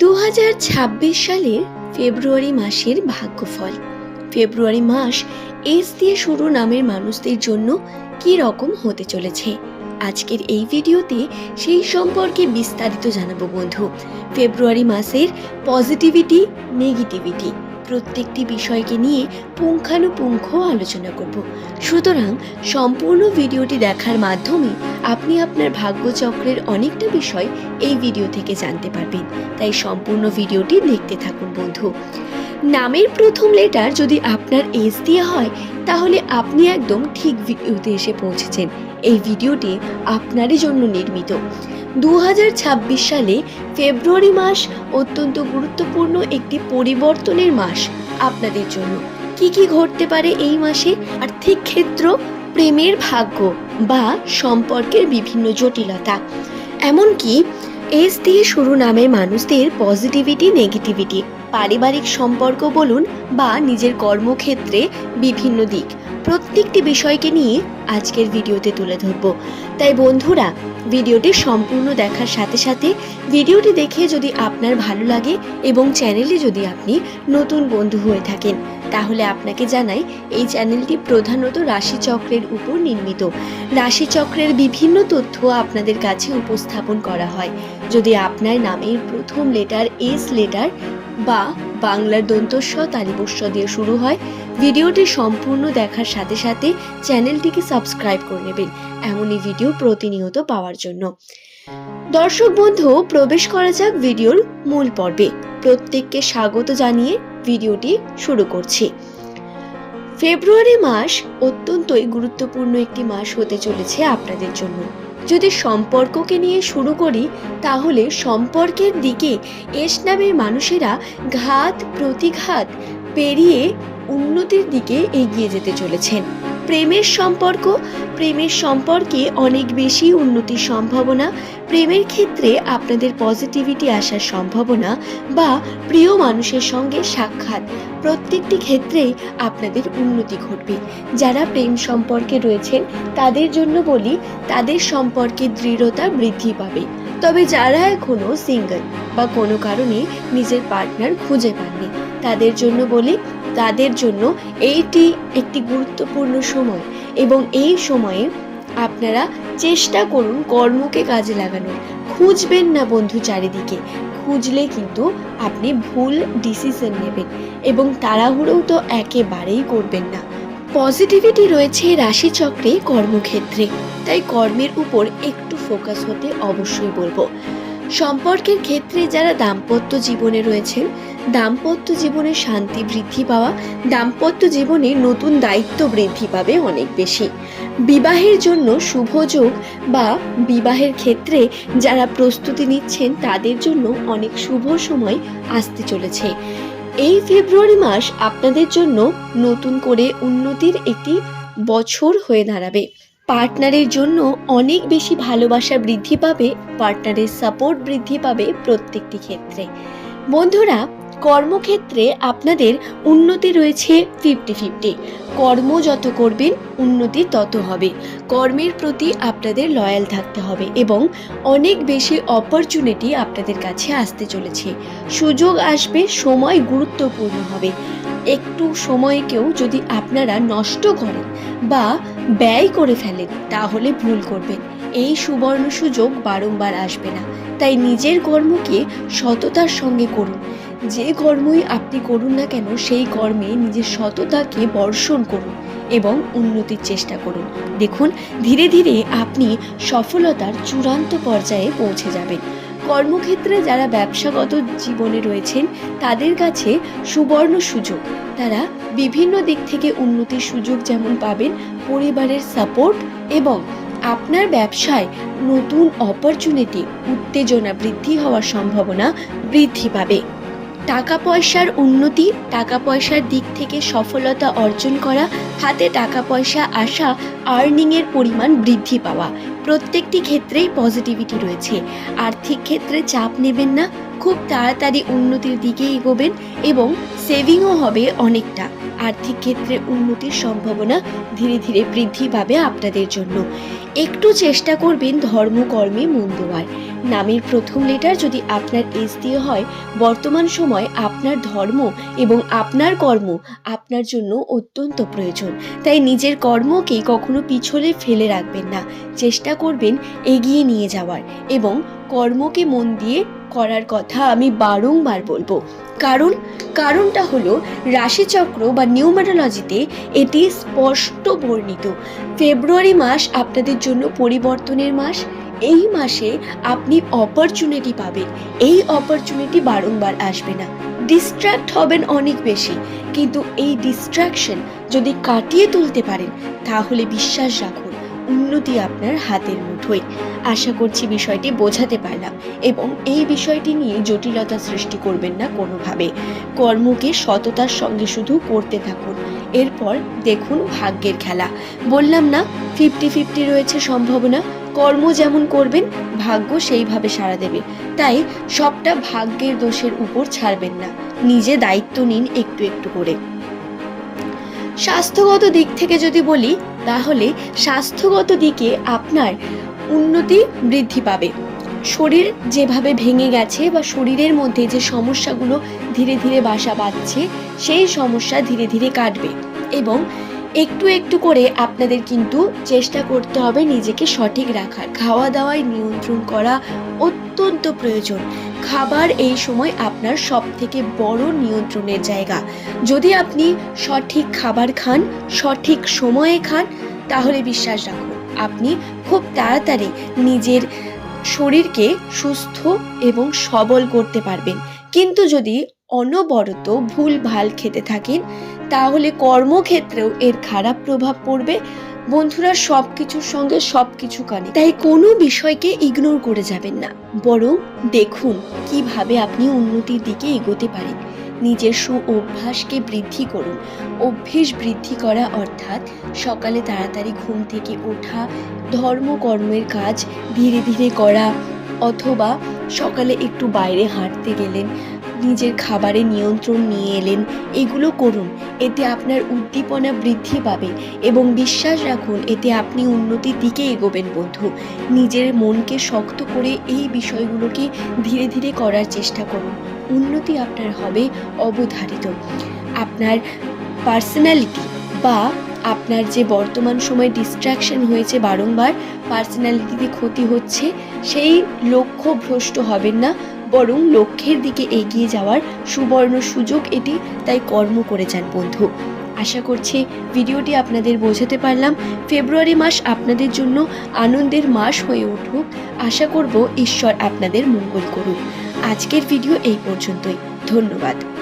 দু হাজার ছাব্বিশ সালের ফেব্রুয়ারি মাসের ভাগ্যফল। ফেব্রুয়ারি মাস এস দিয়ে শুরু নামের মানুষদের জন্য কি রকম হতে চলেছে? আজকের এই ভিডিওতে সেই সম্পর্কে বিস্তারিত জানাব বন্ধু। ফেব্রুয়ারি মাসের পজিটিভিটি, নেগেটিভিটি। প্রত্যেকটি বিষয়কে নিয়ে পুঙ্খানুপুঙ্খ আলোচনা করব। সুতরাং সম্পূর্ণ ভিডিওটি দেখার মাধ্যমে আপনি আপনার ভাগ্যচক্রের অনেকটা বিষয় এই ভিডিও থেকে জানতে পারবেন। তাই সম্পূর্ণ ভিডিওটি দেখতে থাকুন, বন্ধু। নামের প্রথম লেটার যদি আপনার এস দিয়ে হয়, তাহলে আপনি একদম ঠিক ভিডিওতে এসে পৌঁছেছেন। এই ভিডিওটি আপনারই জন্য নির্মিত। দু হাজার ছাব্বিশ সালে ফেব্রুয়ারি মাস অত্যন্ত গুরুত্বপূর্ণ একটি পরিবর্তনের মাস আপনাদের জন্য। কি কি ঘটতে পারে এই মাসে? আর্থিক ক্ষেত্র, প্রেমের ভাগ্য বা সম্পর্কের বিভিন্ন জটিলতা। এমনকি এস দিয়ে শুরু নামের মানুষদের পজিটিভিটি, নেগেটিভিটি, পারিবারিক সম্পর্ক বলুন বা নিজের কর্মক্ষেত্রে বিভিন্ন দিক। প্রত্যেকটি বিষয়কে নিয়ে আজকের ভিডিওতে তুলে ধরব। তাই বন্ধুরা, ভিডিওটি সম্পূর্ণ দেখার সাথে সাথে ভিডিওটি দেখে যদি আপনার ভালো লাগে এবং চ্যানেলে যদি আপনি নতুন বন্ধু হয়ে থাকেন তাহলে আপনাকে জানাই, এই চ্যানেলটি প্রধানত রাশিচক্রের উপর নির্মিত। রাশিচক্রের বিভিন্ন তথ্য আপনাদের কাছে উপস্থাপন করা হয়। যদি আপনার নামের প্রথম লেটার এস লেটার বা বাংলার দন্তস্ব তালিবস্য দিয়ে শুরু হয়, ভিডিওটি সম্পূর্ণ দেখার সাথে সাথে চ্যানেলটিকে সাবস্ক্রাইব করে নেবেন। এমনই ভিডিও প্রতিনিয়ত পাওয়ার জন্য। দর্শক বন্ধু, প্রবেশ করা যাক ভিডিওর মূল পর্বে। প্রত্যেককে স্বাগত জানিয়ে ভিডিওটি শুরু করছি। ফেব্রুয়ারি মাস অত্যন্তই গুরুত্বপূর্ণ একটি মাস হতে চলেছে আপনাদের জন্য। যদি সম্পর্ককে নিয়ে শুরু করি, তাহলে সম্পর্কের দিকে এস নামের মানুষেরা ঘাত, প্রতিঘাত পেরিয়ে উন্নতির দিকে এগিয়ে যেতে চলেছেন। প্রেমের সম্পর্ক, প্রেমের সম্পর্কে অনেক বেশি উন্নতির সম্ভাবনা, প্রেমের ক্ষেত্রে আপনাদের পজিটিভিটি আসার সম্ভাবনা বা প্রিয় মানুষের সঙ্গে সাক্ষাৎ প্রত্যেকটি ক্ষেত্রেই আপনাদের উন্নতি ঘটবে। যারা প্রেম সম্পর্কে রয়েছেন, তাদের জন্য বলি, তাদের সম্পর্কে দৃঢ়তা বৃদ্ধি পাবে। তবে যারা এখনও সিঙ্গেল বা কোনো কারণে নিজের পার্টনার খুঁজে পাননি, তাদের জন্য বলি তাদের জন্য এইটি একটি গুরুত্বপূর্ণ সময় এবং এই সময়ে আপনারা চেষ্টা করুন কর্মকে কাজে লাগানোর। খুঁজবেন না বন্ধু চারিদিকে, খুঁজলে কিন্তু আপনি ভুল ডিসিশন নেবেন এবং তাড়াহুড়োও তো একেবারেই করবেন না। পজিটিভিটি রয়েছে রাশিচক্রে কর্মক্ষেত্রে, তাই কর্মের উপর একটু ফোকাস হতে অবশ্যই বলব। সম্পর্কের ক্ষেত্রে যারা দাম্পত্য জীবনে রয়েছেন, দাম্পত্য জীবনে শান্তি বৃদ্ধি পাওয়া, দাম্পত্য জীবনে নতুন দায়িত্ব বৃদ্ধি পাবে অনেক বেশি। বিবাহের জন্য শুভ যোগ বা বিবাহের ক্ষেত্রে যারা প্রস্তুতি নিচ্ছেন, তাদের জন্য অনেক শুভ সময় আসতে চলেছে। এই ফেব্রুয়ারি মাস আপনাদের জন্য নতুন করে উন্নতির একটি বছর হয়ে দাঁড়াবে। পার্টনারের জন্য অনেক বেশি ভালোবাসা বৃদ্ধি পাবে পার্টনারের সাপোর্ট বৃদ্ধি পাবে প্রত্যেকটি ক্ষেত্রে। বন্ধুরা কর্মক্ষেত্রে আপনাদের উন্নতি রয়েছে ফিফটি ফিফটি। কর্ম যত করবেন, উন্নতি তত হবে। কর্মের প্রতি আপনাদের লয়াল থাকতে হবে এবং অনেক বেশি অপরচুনিটি আপনাদের কাছে আসতে চলেছে। সুযোগ আসবে, সময় গুরুত্বপূর্ণ হবে। একটু সময়কেও যদি আপনারা নষ্ট করেন বা ব্যয় করে ফেলেন, তাহলে ভুল করবেন। এই সুবর্ণ সুযোগ বারংবার আসবে না। তাই নিজের কর্মকে সততার সঙ্গে করুন। যে কর্মই আপনি করুন না কেন, সেই কর্মে নিজের সততাকে বর্ষণ করুন এবং উন্নতির চেষ্টা করুন। দেখুন, ধীরে ধীরে আপনি সফলতার চূড়ান্ত পর্যায়ে পৌঁছে যাবেন। কর্মক্ষেত্রে যারা ব্যবসাগত জীবনে রয়েছেন, তাদের কাছে সুবর্ণ সুযোগ। তারা বিভিন্ন দিক থেকে উন্নতির সুযোগ যেমন পাবেন, পরিবারের সাপোর্ট এবং আপনার ব্যবসায় নতুন অপরচুনিটি, উত্তেজনা বৃদ্ধি হওয়ার সম্ভাবনা বৃদ্ধি পাবে। টাকা পয়সার উন্নতি টাকা পয়সার দিক থেকে সফলতা অর্জন করা, হাতে টাকা পয়সা আসা আর্নিংয়ের পরিমাণ বৃদ্ধি পাওয়া। প্রত্যেকটি ক্ষেত্রেই পজিটিভিটি রয়েছে। আর্থিক ক্ষেত্রে চাপ নেবেন না খুব তাড়াতাড়ি উন্নতির দিকে এগোবেন এবং সেভিংও হবে অনেকটা। আর্থিক ক্ষেত্রে উন্নতির সম্ভাবনা ধীরে ধীরে বৃদ্ধি পাবে আপনাদের জন্য। একটু চেষ্টা করবেন ধর্মকর্মে মন নামের প্রথম লেটার যদি আপনার এস দিয়ে হয়, বর্তমান সময় আপনার ধর্ম এবং আপনার কর্ম আপনার জন্য অত্যন্ত প্রয়োজন। তাই নিজের কর্মকে কখনো পিছলে ফেলে রাখবেন না। চেষ্টা করবেন এগিয়ে নিয়ে যাওয়ার এবং কর্মকে মন দিয়ে করার কথা আমি বারংবার বলব। কারণ, কারণটা হলো রাশিচক্র বা নিউমারোলজিতে এটি স্পষ্ট বর্ণিত। ফেব্রুয়ারি মাস আপনাদের জন্য পরিবর্তনের মাস, এই মাসে আপনি অপরচুনিটি পাবেন। এই অপরচুনিটি বারংবার আসবে না। ডিস্ট্র্যাক্ট হবেন অনেক বেশি, কিন্তু এই ডিস্ট্রাকশন যদি কাটিয়ে তুলতে পারেন, তাহলে বিশ্বাস রাখুন। উন্নতি আপনার হাতের মুঠোয়। আশা করছি বিষয়টি বোঝাতে পারলাম এবং এই বিষয়টি নিয়ে জটিলতা সৃষ্টি করবেন না কোনোভাবে। কর্মকে সততার সঙ্গে শুধু করতে থাকুন। এরপর দেখুন ভাগ্যের খেলা। বললাম না, ফিফটি ফিফটি রয়েছে সম্ভাবনা। কর্ম যেমন করবেন, ভাগ্য সেইভাবে সাড়া দেবে। তাই সবটা ভাগ্যের দোষের উপর ছাড়বেন না। নিজে দায়িত্ব নিন একটু একটু করে। স্বাস্থ্যগত দিক থেকে যদি বলি, তাহলে স্বাস্থ্যগত দিকে আপনার উন্নতি বৃদ্ধি পাবে। শরীর যেভাবে ভেঙে গেছে বা শরীরের মধ্যে যে সমস্যাগুলো ধীরে ধীরে বাসা বাঁধছে, সেই সমস্যা ধীরে ধীরে কাটবে। এবং একটু একটু করে আপনাদের কিন্তু চেষ্টা করতে হবে নিজেকে সঠিক রাখার। খাওয়া দাওয়ায় নিয়ন্ত্রণ করা অত্যন্ত প্রয়োজন। খাবার এই সময় আপনার সব থেকে বড় নিয়ন্ত্রণের জায়গা। যদি আপনি সঠিক খাবার খান, সঠিক সময়ে খান, তাহলে বিশ্বাস রাখুন, আপনি খুব তাড়াতাড়ি নিজের শরীরকে সুস্থ এবং সবল করতে পারবেন। কিন্তু যদি অনবরত ভুল ভালো খেতে থাকেন, তাহলে কর্মক্ষেত্রেও এর খারাপ প্রভাব পড়বে। বন্ধুরা সব কিছুর সঙ্গে সব কিছু কানে। তাই কোনো বিষয়কে ইগনোর করে যাবেন না। বরং দেখুন কীভাবে আপনি উন্নতির দিকে এগোতে পারেন। নিজের সু অভ্যাসকে বৃদ্ধি করুন। অভ্যেস বৃদ্ধি করা অর্থাৎ সকালে তাড়াতাড়ি ঘুম থেকে ওঠা, ধর্মকর্মের কাজ ধীরে ধীরে করা, অথবা সকালে একটু বাইরে হাঁটতে গেলেন নিজের খাবারে নিয়ন্ত্রণ নিয়ে এলেন। এগুলো করুন, এতে আপনার উদ্দীপনা বৃদ্ধি পাবে এবং বিশ্বাস রাখুন, এতে আপনি উন্নতির দিকে এগোবেন বন্ধু। নিজের মনকে শক্ত করে এই বিষয়গুলোকে ধীরে ধীরে করার চেষ্টা করুন। উন্নতি আপনার হবে অবধারিত। আপনার পার্সোনালিটি বা আপনার যে বর্তমান সময় ডিস্ট্র্যাকশন হয়েছে বারংবার পার্সোনালিটিতে ক্ষতি হচ্ছে, সেই লক্ষ্য ভ্রষ্ট হবেন না। বরং লক্ষ্যের দিকে এগিয়ে যাওয়ার সুবর্ণ সুযোগ এটি, তাই কর্ম করে যান বন্ধু। আশা করছি ভিডিওটি আপনাদের বোঝাতে পারলাম। ফেব্রুয়ারি মাস আপনাদের জন্য আনন্দের মাস হয়ে উঠুক। আশা করব ঈশ্বর আপনাদের মঙ্গল করুক। আজকের ভিডিও এই পর্যন্তই। ধন্যবাদ।